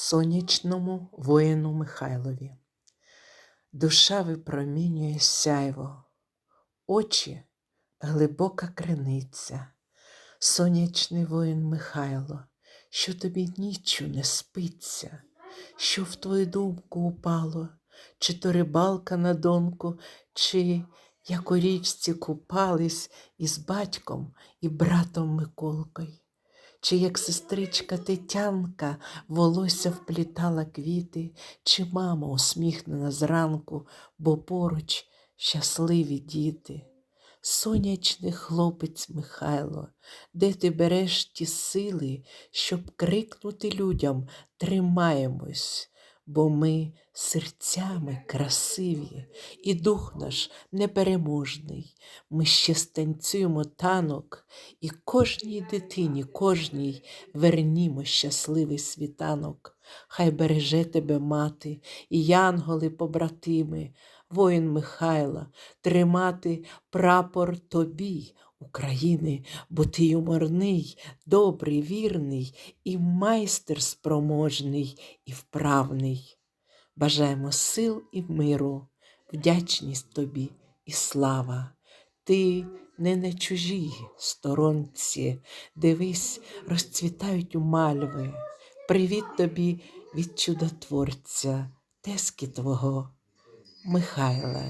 сонячному воїну Михайлові. Душа випромінює сяйво, очі глибока криниця, сонячний воїн Михайло, що тобі ніччю не спиться, що в твою думку упало, чи то рибалка на донку, чи як у річці купались із батьком і братом Миколкою чи як сестричка Тетянка волосся вплітала квіти, чи мама усміхнена зранку, бо поруч щасливі діти. Сонячний хлопець Михайло, де ти береш ті сили, щоб крикнути людям тримаємось, бо ми серцями красиві, і дух наш непереможний. Ми ще станцюємо танок, і кожній дитині, кожній вернімо щасливий світанок. Хай береже тебе мати, і янголи побратими, воїн Михайла, тримати прапор тобі. України, бо ти юморний, добрий, вірний і майстер спроможний і вправний. Бажаємо сил і миру, вдячність тобі і слава. Ти не на чужій сторонці, дивись, розцвітають у мальви. Привіт тобі від чудотворця, тески твого Михайла.